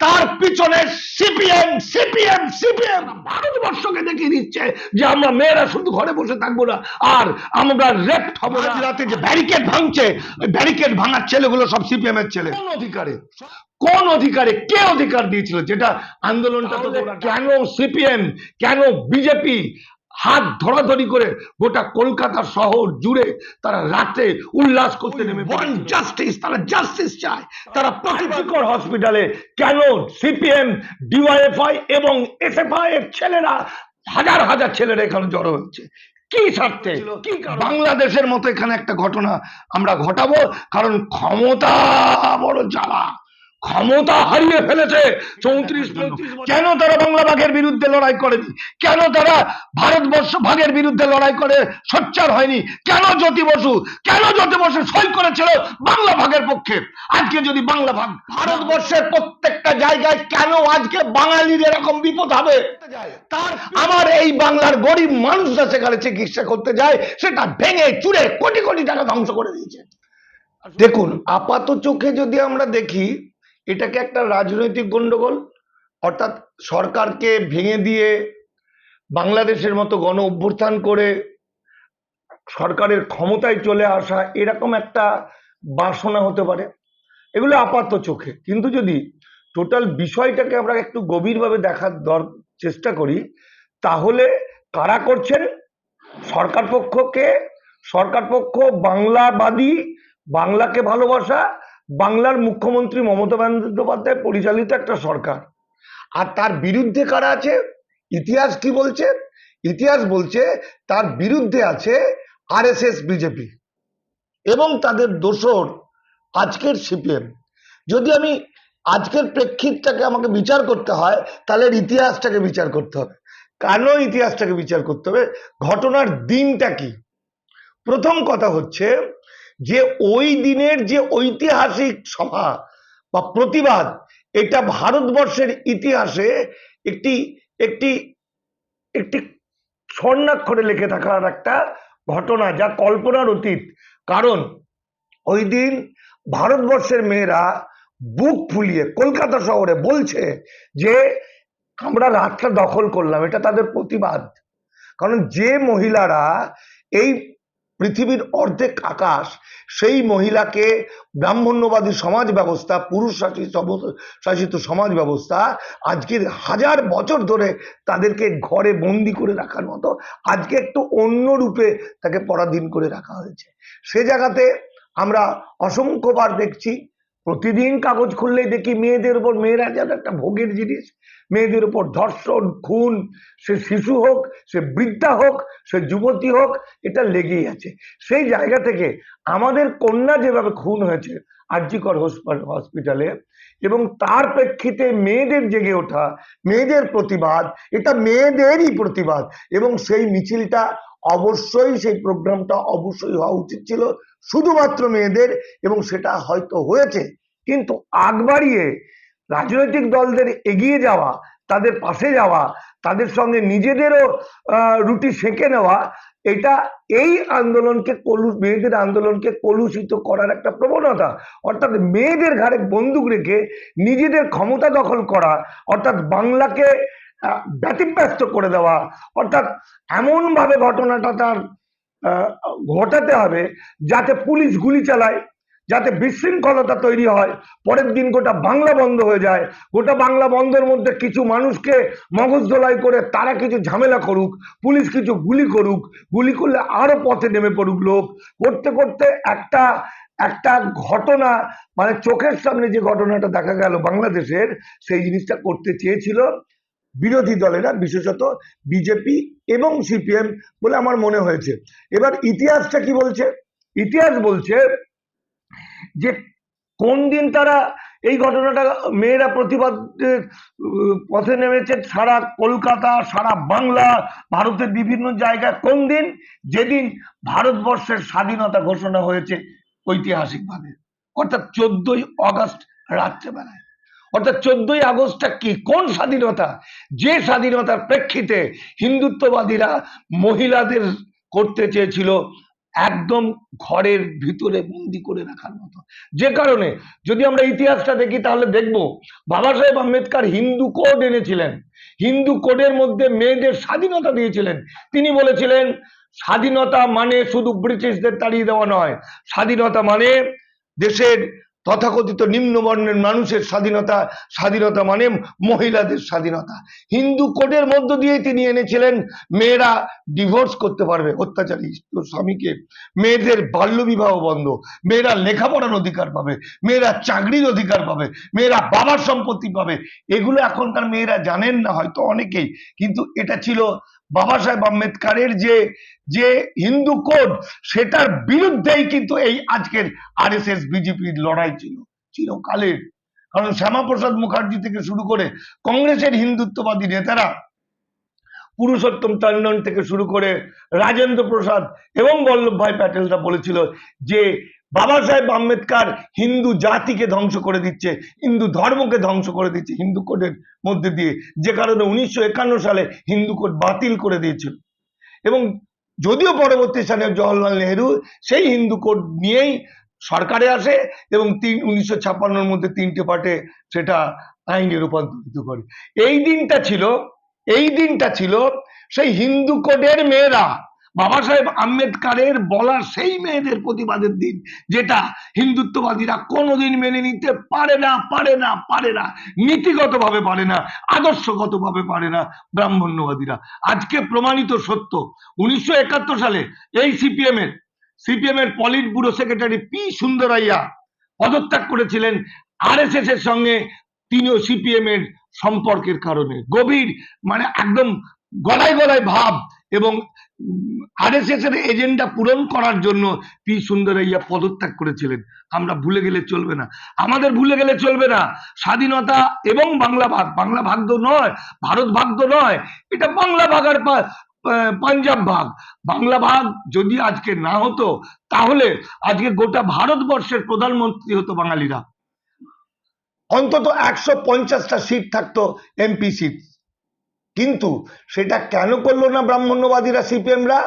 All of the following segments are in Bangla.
তার পিছনে সিপিএম সিপিএম সিপিএম। ভারতবর্ষকে দেখিয়ে দিচ্ছে যে আমরা মেয়েরা শুধু ঘরে বসে থাকব না আর আমরা রেপ্ট হব না। রাতে যে ব্যারিকেড ভাঙছে ওই ব্যারিকেড ভাঙার ছেলেগুলো সব সিপিএম এর ছেলে। কোন অধিকারে? কোন অধিকারে? কে অধিকার দিয়েছিল? যেটা আন্দোলনটা তো কেন সিপিএম? কেন বিজেপি? হাত ধরাধরি করে গোটা কলকাতা শহর জুড়ে তারা রাতে উল্লাস করতে নেমে ওয়ান জাস্টিস তারা জাস্টিস চায়। তারা প্রতিকর হসপিটালে কেন সিপিএম ডিওয়াইএফআই এবং এসএফআই এর ছেলেরা হাজার হাজার ছেলেরা এখানে জড়ো হচ্ছে কি স্বার্থে? কি বাংলাদেশের মতো এখানে একটা ঘটনা আমরা ঘটাবো? কারণ ক্ষমতা বড় জ্বালা। ক্ষমতা হারিয়ে ফেলেছে। চৌত্রিশ, পঁয়ত্রিশ কেন তারা বাংলা ভাগের বিরুদ্ধে লড়াই করেনি? কেন তারা ভারতবর্ষ ভাগের বিরুদ্ধে লড়াই করে সোচ্চার হয়নি? কেন জ্যোতি বসু, কেন জ্যোতি বসু সই করেছিল বাংলা ভাগের পক্ষে? আজকে যদি বাংলা ভাগ ভারতবর্ষের প্রত্যেকটা জায়গায় কেন আজকে বাঙালির এরকম বিপদ হবে? তার আমার এই বাংলার গরিব মানুষরা সেখানে চিকিৎসা করতে যায়, সেটা ভেঙে চুরে কোটি কোটি টাকা ধ্বংস করে দিয়েছে। দেখুন, আপাত চোখে যদি আমরা দেখি এটাকে একটা রাজনৈতিক গন্ডগোল, অর্থাৎ সরকারকে ভেঙে দিয়ে বাংলাদেশের মতো গণ অভ্যুত্থান করে সরকারের ক্ষমতায় চলে আসা এরকম একটা বাসনা হতে পারে। এগুলো আপাত চোখে। কিন্তু যদি টোটাল বিষয়টাকে আমরা একটু গভীরভাবে দেখার দর, চেষ্টা করি, তাহলে কারা করছেন? সরকার পক্ষকে, সরকার পক্ষ, বাংলাবাদী, বাংলাকে ভালোবাসা বাংলার মুখ্যমন্ত্রী মমতা বন্দ্যোপাধ্যায় পরিচালিত একটা সরকার। আর তার বিরুদ্ধে কারা আছে? ইতিহাস কি বলছে? ইতিহাস বলছে তার বিরুদ্ধে আছে আরএসএস, বিজেপি। এবং তাদের দোসর আজকের সিপিএম। যদি আমি আজকের প্রেক্ষিতটাকে আমাকে বিচার করতে হয়, তাহলে ইতিহাসটাকে বিচার করতে হবে। কেন ইতিহাসটাকে বিচার করতে হবে? ঘটনার দিনটা কি? প্রথম কথা হচ্ছে যে ওই দিনের যে ঐতিহাসিক সভা বা প্রতিবাদ, এটা ভারতবর্ষের ইতিহাসে একটি একটি একটি স্বর্ণাক্ষরে লেখে থাকার একটা ঘটনা যা কল্পনার অতীত। কারণ ওই দিন ভারতবর্ষের মেয়েরা বুক ফুলিয়ে কলকাতা শহরে বলছে যে, আমরা রাতটা দখল করলাম। এটা তাদের প্রতিবাদ। কারণ যে মহিলারা এই পৃথিবীর অর্ধেক আকাশ, সেই মহিলাকে ব্রাহ্মণ্যবাদী সমাজ ব্যবস্থা, পুরুষ শাসিত শাসিত সমাজ ব্যবস্থা আজকের হাজার বছর ধরে তাদেরকে ঘরে বন্দি করে রাখার মতো, আজকে একটু অন্য রূপে তাকে পরাধীন করে রাখা হয়েছে। সে জায়গাতে আমরা অসংখ্যবার দেখছি প্রতিদিন কাগজ খুললেই দেখি মেয়েদের উপর, মেয়েরা যেন একটা ভোগের জিনিস। মেয়েদের উপর ধর্ষণ, খুন, সে শিশু হোক, সে বৃদ্ধা হোক, সে যুবতী হোক, এটা লেগেই আছে। সেই জায়গা থেকে আমাদের কন্যা যেভাবে খুন হয়েছে, আরজিকর হসপি- হসপিটালে, এবং তার প্রেক্ষিতে মেয়েদের জেগে ওঠা, মেয়েদের প্রতিবাদ, এটা মেয়েদেরই প্রতিবাদ, এবং সেই মিছিলটা অবশ্যই, সেই প্রোগ্রামটা অবশ্যই হওয়া উচিত ছিল। শুধুমাত্র মেয়েদের এবং সেটা হয়তো হয়েছে, কিন্তু আগ বাড়িয়ে রাজনৈতিক দলদের এগিয়ে যাওয়া, তাদের পাশে যাওয়া, তাদের সঙ্গে নিজেদেরও রুটি সেঁকে নেওয়া, এটা এই আন্দোলনকে কলু মেয়েদের আন্দোলনকে কলুষিত করার একটা প্রবণতা, অর্থাৎ মেয়েদের ঘাড়ে বন্দুক রেখে নিজেদের ক্ষমতা দখল করা, অর্থাৎ বাংলাকে ব্যতিব্যস্ত করে দেওয়া, অর্থাৎ এমনভাবে ঘটনাটা তার ঘটাতে হবে যাতে পুলিশ গুলি চালায়, যাতে বিশৃঙ্খলতা তৈরি হয়। পরের দিন গোটা বাংলা বন্ধ হয়ে যায়। গোটা বাংলা বন্ধের মধ্যে কিছু মানুষকে মগজ ধোলাই করে তারা কিছু ঝামেলা করুক, পুলিশ কিছু গুলি করুক, গুলি করলে আরও পথে নেমে পড়ুক লোক। করতে করতে একটা একটা ঘটনা মানে চোখের সামনে যে ঘটনাটা দেখা গেল বাংলাদেশের, সেই জিনিসটা করতে চেয়েছিল। বিরোধী দলেরা, বিশেষত বিজেপি এবং সিপিএম বলে আমার মনে হয়েছে। এবার ইতিহাসটা কি বলছে? ইতিহাস বলছে যে কোন দিন তারা এই ঘটনাটা মেয়েরা প্রতিবাদ পথে নেমেছে সারা কলকাতা, সারা বাংলা, ভারতের বিভিন্ন জায়গায়। কোন দিন? যেদিন ভারতবর্ষের স্বাধীনতা ঘোষণা হয়েছে ঐতিহাসিকভাবে, অর্থাৎ চোদ্দই অগস্ট রাত্রেবেলায়। অর্থাৎ চোদ্দই আগস্টটা কি? কোন স্বাধীনতা? যে স্বাধীনতার প্রেক্ষিতে হিন্দুত্ববাদীরা মহিলাদের করতে চেয়েছিল একদম ঘরের ভিতরে বন্দি করে রাখার মতো। যে কারণে যদি আমরা ইতিহাসটা দেখি, তাহলে দেখব বাবা সাহেব আম্বেদকর হিন্দু কোড এনেছিলেন। হিন্দু কোডের মধ্যে মেয়েদের স্বাধীনতা দিয়েছিলেন। তিনি বলেছিলেন, স্বাধীনতা মানে শুধু ব্রিটিশদের তাড়িয়ে দেওয়া নয়। স্বাধীনতা মানে দেশের তথাকথিত নিম্নবর্ণের মানুষের স্বাধীনতা স্বাধীনতা মানে মহিলাদের স্বাধীনতা। হিন্দু কোডের মধ্য দিয়ে তিনি এনেছিলেন, মেয়েরা ডিভোর্স করতে পারবে, অত্যাচারী স্বামীকে। মেয়েদের বাল্যবিবাহ বন্ধ, মেয়েরা লেখাপড়ার অধিকার পাবে, মেয়েরা চাকরির অধিকার পাবে, মেয়েরা বাবার সম্পত্তি পাবে। এগুলো এখনকার মেয়েরা জানেন না হয়তো অনেকেই, কিন্তু এটা ছিল বাবা সাহেব আম্বেদকারের যে যে হিন্দু কোড, সেটার বিরুদ্ধেই কিন্তু এই আজকের আর এস এস বিজেপির লড়াই ছিল, চিরকালের। কারণ শ্যামাপ্রসাদ মুখার্জি থেকে শুরু করে কংগ্রেসের হিন্দুত্ববাদী নেতারা, পুরুষোত্তম টন্ডন থেকে শুরু করে রাজেন্দ্র প্রসাদ এবং বল্লভ বল্লভভাই প্যাটেলরা বলেছিল যে বাবা সাহেব আম্বেদকর হিন্দু জাতিকে ধ্বংস করে দিচ্ছে, হিন্দু ধর্মকে ধ্বংস করে দিচ্ছে, হিন্দু কোডের মধ্যে দিয়ে, যে কারণে উনিশশো একান্ন সালে হিন্দু কোড বাতিল করে দিয়েছিল। এবং যদিও পরবর্তী সালে জওয়াহরলাল নেহেরু সেই হিন্দু কোড নিয়েই সরকারে আসে এবং তিন, উনিশশো মধ্যে তিনটে পার্টে সেটা আইনে রূপান্তরিত করে। এই দিনটা ছিল, এই দিনটা ছিল সেই হিন্দু কোডের মেয়েরা বাবা সাহেব আম্বেদকারের বলা সেই মেয়েদের প্রতিবাদের দিন, যেটা হিন্দুত্ববাদীরা কোনোদিন মেনে নিতে পারে না পারে না পারে না। নীতিগতভাবে পারে না, আদর্শগতভাবে পারে না ব্রাহ্মণ্যবাদীরা। আজকে প্রমাণিত সত্য, উনিশশো একাত্তর সালে এই সিপিএম এর সিপিএম এর polit bureau secretary P Sundarayya পদত্যাগ করেছিলেন আরএসএস এর সঙ্গে, তিনিও সিপিএম এর সম্পর্কের কারণে। গভীর মানে একদম গলায় গলায় ভাব এবং আরএসএস এর এজেন্ডা পূরণ করার জন্য পি সুন্দরাইয়া পদত্যাগ করেছিলেন। আমরা ভুলে গেলে চলবে না। আমাদের ভুলে গেলে চলবে না। স্বাধীনতা এবং বাংলা ভাগ। বাংলা ভাগ তো নয়, ভারত ভাগ তো নয়। এটা বাংলা ভাগ আর পা- পাঞ্জাব ভাগ। বাংলা ভাগ যদি আজকে না হতো, তাহলে আজকে গোটা ভারতবর্ষের প্রধানমন্ত্রী হতো বাঙালিরা। অন্তত একশো পঞ্চাশটা সিট থাকতো এমপি সিট কিন্তু সেটা কেন করল না ব্রাহ্মণ্যবাদীরা, সিপিএমরা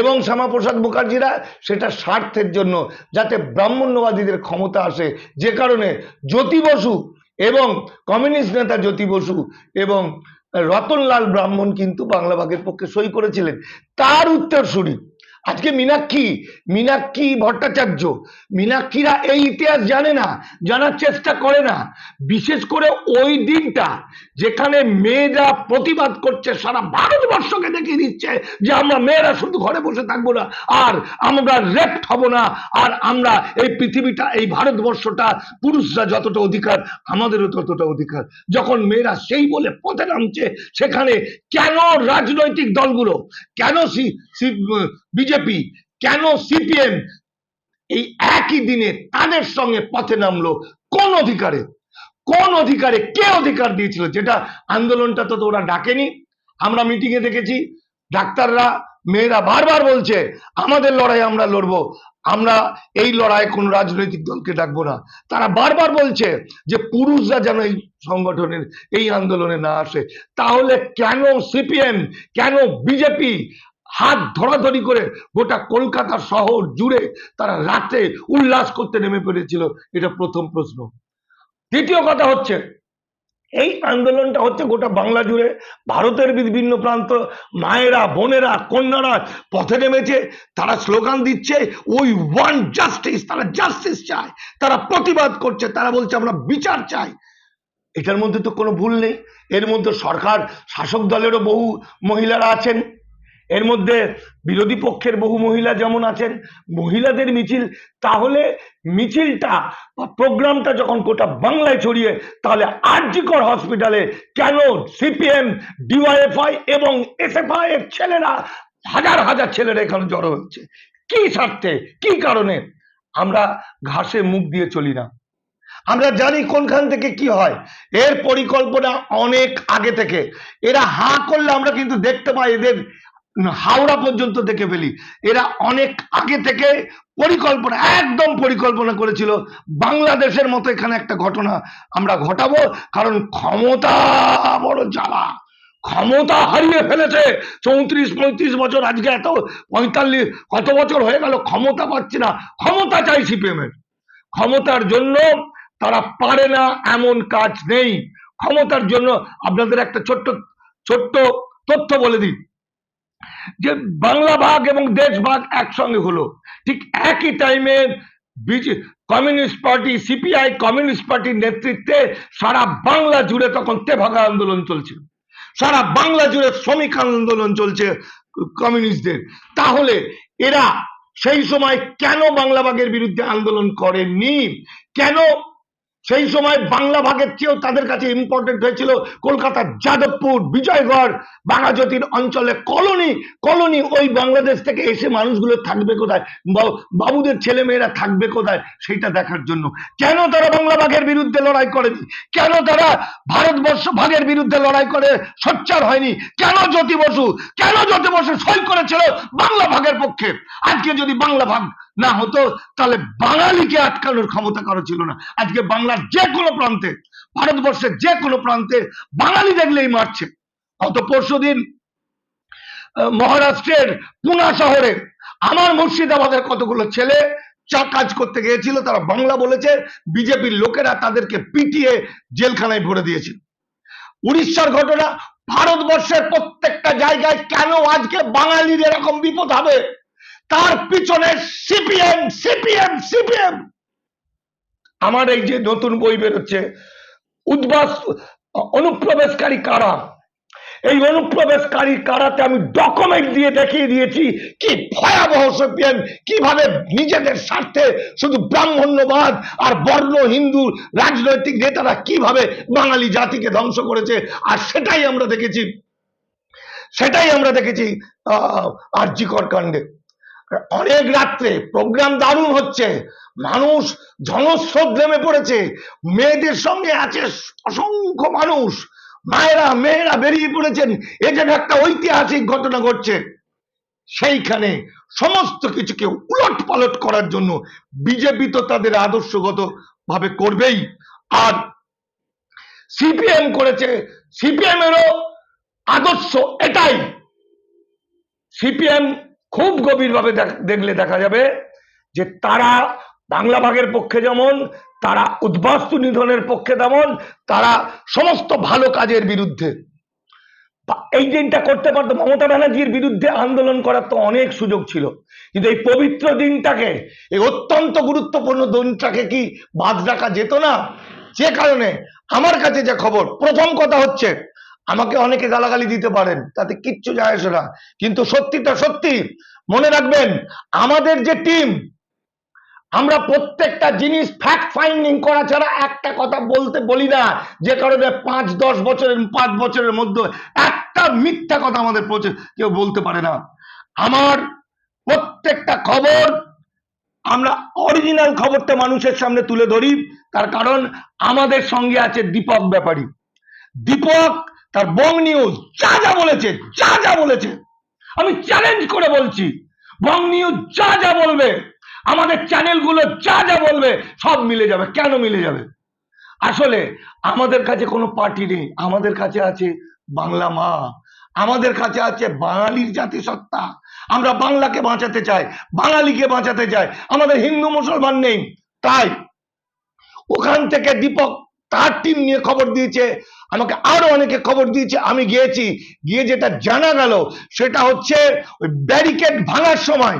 এবং শ্যামাপ্রসাদ মুখার্জিরা? সেটা স্বার্থের জন্য, যাতে ব্রাহ্মণ্যবাদীদের ক্ষমতা আসে। যে কারণে জ্যোতি বসু এবং কমিউনিস্ট নেতা জ্যোতি বসু এবং রতনলাল ব্রাহ্মণ কিন্তু বাংলা ভাগের পক্ষে সই করেছিলেন। তার উত্তরসূরি আজকে মীনাক্ষী মীনাক্ষী ভট্টাচার্য। মীনাক্ষীরা এই ইতিহাস জানে না, জানার চেষ্টা করে না। বিশেষ করে ওই দিনটা যেখানে মেয়েরা প্রতিবাদ করছে, সারা ভারতবর্ষকে দেখিয়ে দিচ্ছে যে আমরা মেয়েরা শুধু ঘরে বসে থাকব না, আর আমরা রেপ্ট হব না, আর আমরা এই পৃথিবীটা, এই ভারতবর্ষটা, পুরুষরা যতটা অধিকার, আমাদেরও ততটা অধিকার। যখন মেয়েরা সেই বলে পথে নামছে, সেখানে কেন রাজনৈতিক দলগুলো, কেন বিজেপি কেন সিপিএম এই একই দিনে তাদের সঙ্গে পথে নামলো? কোন অধিকারে? কোন অধিকারে কে অধিকার দিয়েছিল? যেটা আন্দোলনটা তো ওরা ডাকেনি। আমরা মিটিং এ দেখেছি, ডাক্তাররা, মেয়েরা বারবার বলছে, আমাদের লড়াই আমরা লড়বো। আমরা এই লড়াই কোন রাজনৈতিক দলকে ডাকবো না। তারা বারবার বলছে যে পুরুষরা যেন এই সংগঠনের, এই আন্দোলনে না আসে। তাহলে কেন সিপিএম, কেন বিজেপি হাত ধরাধরি করে গোটা কলকাতা শহর জুড়ে তারা রাতে উল্লাস করতে নেমে পড়েছিল। এটা প্রথম প্রশ্ন। দ্বিতীয় কথা হচ্ছে, এই আন্দোলনটা হচ্ছে গোটা বাংলা জুড়ে ভারতের বিভিন্ন প্রান্ত, মায়েরা, বোনেরা, কন্যারা পথে নেমেছে, তারা স্লোগান দিচ্ছে ওই ওয়ান জাস্টিস তারা জাস্টিস চায়, তারা প্রতিবাদ করছে, তারা বলছে, আমরা বিচার চাই। এটার মধ্যে তো কোনো ভুল নেই। এর মধ্যে সরকার, শাসক দলেরও বহু মহিলারা আছেন। এর মধ্যে বিরোধী পক্ষের বহু মহিলা যেমন আছেন, মহিলাদের মিছিল, তাহলে মিছিলটা বা প্রোগ্রামটা যখন গোটা বাংলায় ছড়িয়ে, তাহলে আরজিকর হসপিটালে কেন সিপিএম, ডিওয়াইএফআই এবং এসএফআই এর ছেলেরা, হাজার হাজার ছেলেরা এখানে জড়ো হচ্ছে? কি স্বার্থে? কি কারণে? আমরা ঘাসে মুখ দিয়ে চলি না। আমরা জানি কোনখান থেকে কি হয়। এর পরিকল্পনা অনেক আগে থেকে। এরা হা করলে আমরা কিন্তু দেখতে পাই এদের হাওড়া পর্যন্ত দেখে ফেলি। এরা অনেক আগে থেকে পরিকল্পনা, একদম পরিকল্পনা করেছিল, বাংলাদেশের মতো এখানে একটা ঘটনা আমরা ঘটাবো, কারণ ক্ষমতা বড় জ্বালা। ক্ষমতা হারিয়ে ফেলেছে, চৌত্রিশ, পঁয়ত্রিশ বছর, আজকে এত পঁয়তাল্লিশ, কত বছর হয়ে গেল, ক্ষমতা পাচ্ছে না, ক্ষমতা চাই সিপিএম এর। ক্ষমতার জন্য তারা পারে না, এমন কাজ নেই। ক্ষমতার জন্য আপনাদের একটা ছোট্ট ছোট্ট তথ্য বলে দিই। যে বাংলা ভাগ এবং দেশ ভাগ একসঙ্গে হলো। ঠিক একই টাইমে কমিউনিস্ট পার্টি সিপিআই কমিউনিস্ট পার্টির নেতৃত্বে সারা বাংলা জুড়ে তখন তেভাগা আন্দোলন চলছে। সারা বাংলা জুড়ে শ্রমিক আন্দোলন চলছে কমিউনিস্টদের। তাহলে এরা সেই সময় কেন বাংলা ভাগের বিরুদ্ধে আন্দোলন করেনি কেন সেই সময় বাংলা ভাগের চেয়েও তাদের কাছে ইম্পর্টেন্ট হয়েছিল কলকাতার যাদবপুর, বিজয়গড় বাঙাজ্যোতির অঞ্চলে কলোনি। কলোনি ওই বাংলাদেশ থেকে এসে মানুষগুলো থাকবে কোথায়? বাবুদের ছেলে মেয়েরা থাকবে কোথায়? সেটা দেখার জন্য। কেন তারা বাংলা ভাগের বিরুদ্ধে লড়াই করেনি? কেন তারা ভারতবর্ষ ভাগের বিরুদ্ধে লড়াই করে সোচ্চার হয়নি? কেন জ্যোতি বসু? কেন জ্যোতি বসু সই করেছিল বাংলা ভাগের পক্ষে? আজকে যদি বাংলা ভাগ না হতো, তাহলে বাঙালিকে আটকানোর ক্ষমতা কারও ছিল না। আজকে বাংলার যে কোনো প্রান্তে, ভারতবর্ষের যে কোনো প্রান্তে বাঙালি দেখলেই মারছে। গত পরশু দিন মহারাষ্ট্রের পুনা শহরে আমার মুর্শিদাবাদের কতগুলো ছেলে চা কাজ করতে গিয়েছিল, তারা বাংলা বলেছে, বিজেপির লোকেরা তাদেরকে পিটিয়ে জেলখানায় ভরে দিয়েছে। উড়িষ্যার ঘটনা, ভারতবর্ষের প্রত্যেকটা জায়গায় কেন আজকে বাঙালির এরকম বিপদ হবে? তার পিছনে সিপিএম সিপিএম সিপিএম। আমার এই যে নতুন বই বেরোচ্ছে, উদ্বাস, অনুপ্রবেশকারী কারা? এই অনুপ্রবেশকারী কারাতে আমি ডকুমেন্ট দিয়ে দেখিয়ে দিয়েছি, কি ভয়াবহ সিপিএম, কীভাবে নিজেদের স্বার্থে শুধু ব্রাহ্মণ্যবাদ আর বর্ণ হিন্দু রাজনৈতিক নেতারা কীভাবে বাঙালি জাতিকে ধ্বংস করেছে, আর সেটাই আমরা দেখেছি। সেটাই আমরা দেখেছি, আহ আর্যিকর কাণ্ডে। অনেক রাত্রে প্রোগ্রাম দারুণ হচ্ছে। মানুষ জনস্রোত নেমে পড়েছে। মেয়েদের সঙ্গে আছে অসংখ্য মানুষ। মায়েরা, মেয়েরা বেরিয়ে পড়েছেন। এ যেন একটা ঐতিহাসিক ঘটনা ঘটছে। সেইখানে সমস্ত কিছুকে উলট পালট করার জন্য বিজেপি তো তাদের আদর্শগত ভাবে করবেই। আর সিপিএম করেছে। সিপিএম এরও আদর্শ এটাই। সিপিএম খুব গভীরভাবে দেখ- দেখলে দেখা যাবে যে তারা বাংলা ভাগের পক্ষে যেমন, তারা উদ্বাস্তু নিধনের পক্ষে তেমন, তারা সমস্ত ভালো কাজের বিরুদ্ধে। এই দিনটা করতে পারতো, মমতা ব্যানার্জির বিরুদ্ধে আন্দোলন করার তো অনেক সুযোগ ছিল। কিন্তু এই পবিত্র দিনটাকে, এই অত্যন্ত গুরুত্বপূর্ণ দিনটাকে কি বাদ রাখা যেত না? যে কারণে আমার কাছে যে খবর, প্রথম কথা হচ্ছে আমাকে অনেকে গালাগালি দিতে পারেন, তাতে কিচ্ছু যায় আসে না। কিন্তু সত্যিটা সত্যি। মনে রাখবেন, আমাদের যে টিম আমরা প্রত্যেকটা জিনিস ফ্যাক্ট ফাইন্ডিং করা ছাড়া একটা কথা বলতে বলি না, যে কারণে পাঁচ, দশ বছরের, পাঁচ বছরের মধ্যে একটা মিথ্যা কথা আমাদের কেউ বলতে পারে না। আমার প্রত্যেকটা খবর আমরা অরিজিনাল খবরটা মানুষের সামনে তুলে ধরি, তার কারণ আমাদের সঙ্গে আছে দীপক ব্যাপারী। দীপক তার বং নিউজ যা যা বলেছে, যা যা বলেছে। আমি চ্যালেঞ্জ করে বলছি, বং নিউজ যা যা বলবে, আমাদের চ্যানেলগুলো যা যা বলবে, সব মিলে যাবে। কেন মিলে যাবে? আসলে আমাদের কাছে কোনো পার্টি নেই। আমাদের কাছে আছে বাংলা মা। আমাদের কাছে আছে বাঙালির জাতিসত্তা। আমরা বাংলাকে বাঁচাতে চাই, বাঙালিকে বাঁচাতে চাই। আমাদের হিন্দু মুসলমান নেই। তাই ওখান থেকে দীপক তার টিম নিয়ে খবর দিয়েছে। আমাকে আরও অনেকে খবর দিয়েছে, আমি গিয়েছি, গিয়ে যেটা জানা গেল সেটা হচ্ছে ওই ব্যারিকেড ভাঙার সময়,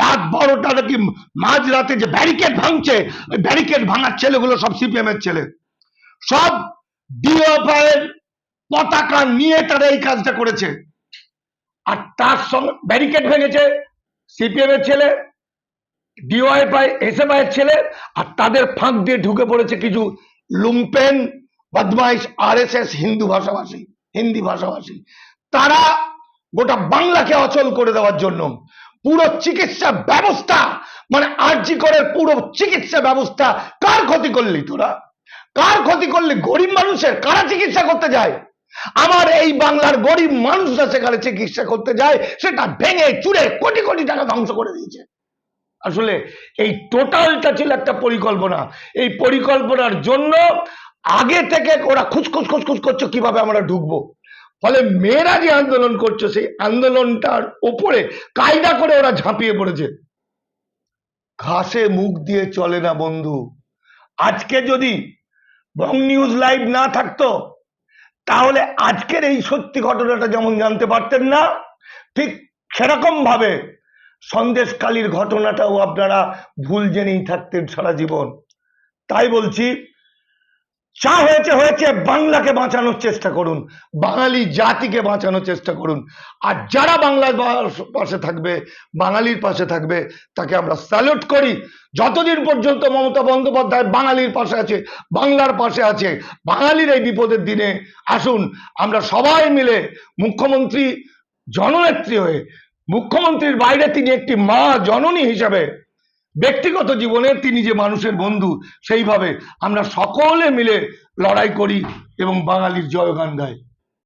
রাত বারোটা নাকি মাঝ রাতে যে ব্যারিকেড ভাঙছে, ওই ব্যারিকেড ভাঙার ছেলেগুলো সব সিপিএম এর ছেলে। সব এর পতাকা নিয়ে তারা এই কাজটা করেছে। আর তার সঙ্গে ব্যারিকেড ভেঙেছে সিপিএম এর ছেলে ডিওয়াইফআই এসএফআই এর ছেলে, আর তাদের ফাঁক দিয়ে ঢুকে পড়েছে কিছু লুম্পেন বদমাইশ আরএসএস হিন্দু ভাষাভাষী, হিন্দি ভাষাভাষী। তারা গোটা বাংলাকে অচল করে দেওয়ার জন্য পুরো চিকিৎসা ব্যবস্থা মানে আরজি করের পুরো চিকিৎসা ব্যবস্থা কার ক্ষতি করলি তোরা? কার ক্ষতি করলি? গরিব মানুষের কারা চিকিৎসা করতে যায়? আমার এই বাংলার গরিব মানুষরা সেখানে চিকিৎসা করতে যায়, সেটা ভেঙে চুরে কোটি কোটি টাকা ধ্বংস করে দিয়েছে। আসলে এই টোটালটা ছিল একটা পরিকল্পনা। এই পরিকল্পনার জন্য আগে থেকে ওরা খুচখুচ খুচখুচ করছে কীভাবে আমরা ঢুকবো। ফলে মেয়েরা যে আন্দোলন করছে, সেই আন্দোলনটার ওপরে কায়দা করে ওরা ঝাঁপিয়ে পড়েছে। ঘাসে মুখ দিয়ে চলে না বন্ধু। আজকে যদি বং নিউজ লাইভ না থাকতো, তাহলে আজকের এই সত্যি ঘটনাটা যেমন জানতে পারতেন না, ঠিক সেরকম ভাবে সন্দেশকালীর ঘটনাটাও আপনারা ভুল জেনেই থাকতেন সারা জীবন। তাই বলছি যা হয়েছে হয়েছে, বাংলাকে বাঁচানোর চেষ্টা করুন। বাঙালি জাতিকে বাঁচানোর চেষ্টা করুন। আর যারা বাংলার পাশে থাকবে, বাঙালির পাশে থাকবে, তাকে আমরা স্যালুট করি। যতদিন পর্যন্ত মমতা বন্দ্যোপাধ্যায় বাঙালির পাশে আছে, বাংলার পাশে আছে, বাঙালির এই বিপদের দিনে আসুন, আমরা সবাই মিলে মুখ্যমন্ত্রী জননেত্রী হয়ে, মুখ্যমন্ত্রীর বাইরে তিনি একটি মা জননী হিসাবে ব্যক্তিগত জীবনে তিনি যে মানুষের বন্ধু, সেইভাবে আমরা সকলে মিলে লড়াই করি এবং বাঙালির জয়গান গাই।